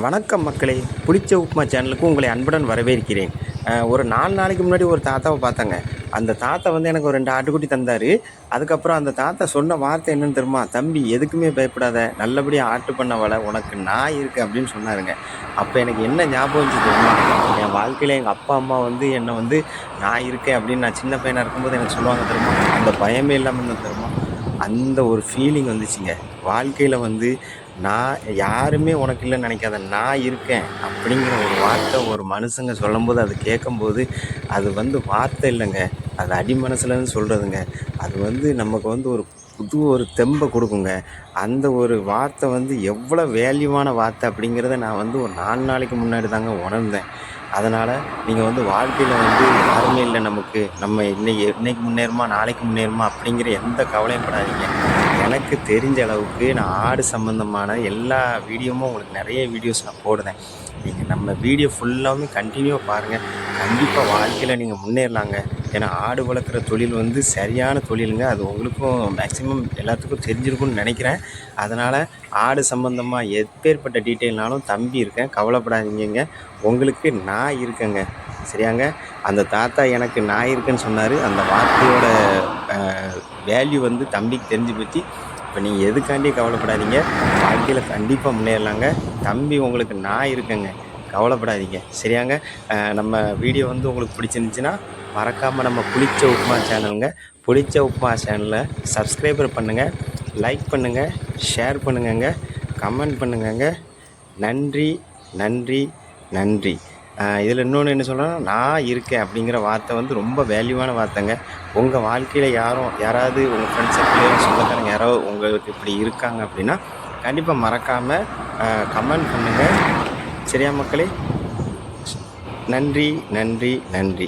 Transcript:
வணக்கம் மக்களே. புளிச்ச உப்புமா சேனலுக்கு உங்களை அன்புடன் வரவேற்கிறேன். ஒரு நாலு நாளைக்கு முன்னாடி ஒரு தாத்தாவை பார்த்தாங்க. அந்த தாத்தா வந்து எனக்கு ஒரு ரெண்டு ஆட்டுக்குட்டி தந்தார். அதுக்கப்புறம் அந்த தாத்தா சொன்ன வார்த்தை என்னென்னு தெரியுமா? தம்பி எதுக்குமே பயப்படாத. நல்லபடியாக ஆட்டு பண்ண வள. உனக்கு நான் இருக்குது அப்படின்னு சொன்னாருங்க. அப்போ எனக்கு என்ன ஞாபகம் வந்துச்சு தெரியுமா? என் வாழ்க்கையில் எங்கள் அப்பா அம்மா வந்து என்னை வந்து நான் இருக்கேன் அப்படின்னு நான் சின்ன பையனாக இருக்கும்போது எனக்கு சொல்லுவாங்க தெரியுமா? அந்த பயமே இல்லாமல் இருந்தது தெரியுமா? அந்த ஒரு ஃபீலிங் வந்துச்சுங்க. வாழ்க்கையில் வந்து நான் யாருமே உனக்கு இல்லைன்னு நினைக்காத நான் இருக்கேன் அப்படிங்கிற ஒரு வார்த்தை ஒரு மனுஷங்க சொல்லும்போது அது கேட்கும்போது அது வந்து வார்த்தை இல்லைங்க. அது அடி மனசுலன்னு சொல்கிறதுங்க அது வந்து நமக்கு வந்து ஒரு புது ஒரு தெம்பை கொடுக்குங்க. அந்த ஒரு வார்த்தை வந்து எவ்வளோ வேல்யூவான வார்த்தை அப்படிங்கிறத நான் வந்து ஒரு நாலு நாளைக்கு முன்னாடி தாங்க உணர்ந்தேன். அதனால் நீங்கள் வந்து வாழ்க்கையில் வந்து யாருமே இல்லை நமக்கு. நம்ம இன்னைக்கு இன்னைக்கு முன்னேறுமா நாளைக்கு முன்னேறுமா அப்படிங்கிற எந்த கவலையும் படாதீங்க. எனக்கு தெரிஞ்ச அளவுக்கு நான் ஆடு சம்மந்தமான எல்லா வீடியோவும் உங்களுக்கு நிறைய வீடியோஸ் நான் போடுவேன் நீங்கள் நம்ம வீடியோ ஃபுல்லாகவும் கண்டினியூவாக பாருங்கள் கண்டிப்பாக வாழ்க்கையில் நீங்கள் முன்னேறலாங்க. ஏன்னா ஆடு வளர்க்குற தொழில் வந்து சரியான தொழிலுங்க. அது உங்களுக்கும் மேக்ஸிமம் எல்லாத்துக்கும் தெரிஞ்சிருக்கும்னு நினைக்கிறேன். அதனால் ஆடு சம்மந்தமாக எப்பேற்பட்ட டீட்டெயில்னாலும் தம்பி இருக்கேன். கவலைப்படாதீங்க உங்களுக்கு நான் இருக்கேங்க. சரியாங்க? அந்த தாத்தா எனக்கு நான் இருக்கேன்னு சொன்னார். அந்த வார்த்தையோட வேல்யூ வந்து தம்பிக்கு தெரிஞ்சு போச்சு. இப்போ நீங்கள் எதுக்காண்டி கவலைப்படாதீங்க. வாழ்க்கையில் கண்டிப்பாக முன்னேறலாங்க. தம்பி உங்களுக்கு நான் இருக்கேங்க. கவலைப்படாதீங்க. சரியாங்க? நம்ம வீடியோ வந்து உங்களுக்கு பிடிச்சிருந்துச்சுன்னா மறக்காமல் நம்ம புளிச்ச உப்புமா சேனலுங்க. புளிச்ச உப்புமா சேனலை சப்ஸ்கிரைபர் பண்ணுங்கள் லைக் பண்ணுங்கள் ஷேர் பண்ணுங்கங்க கமெண்ட் பண்ணுங்கங்க. நன்றி நன்றி நன்றி. இதில் இன்னொன்று என்ன சொல்லணும் நான் இருக்கேன் அப்படிங்கிற வார்த்தை வந்து ரொம்ப வேல்யூவான வார்த்தைங்க. உங்கள் வாழ்க்கையில் யாரும் யாராவது உங்கள் ஃப்ரெண்ட்ஸ் சர்க்கிளையோ சொந்தக்காரங்க யாரோ உங்களுக்கு இப்படி இருக்காங்க அப்படின்னா கண்டிப்பாக மறக்காமல் கமெண்ட் பண்ணுங்கள் சரியா மக்களே நன்றி நன்றி நன்றி.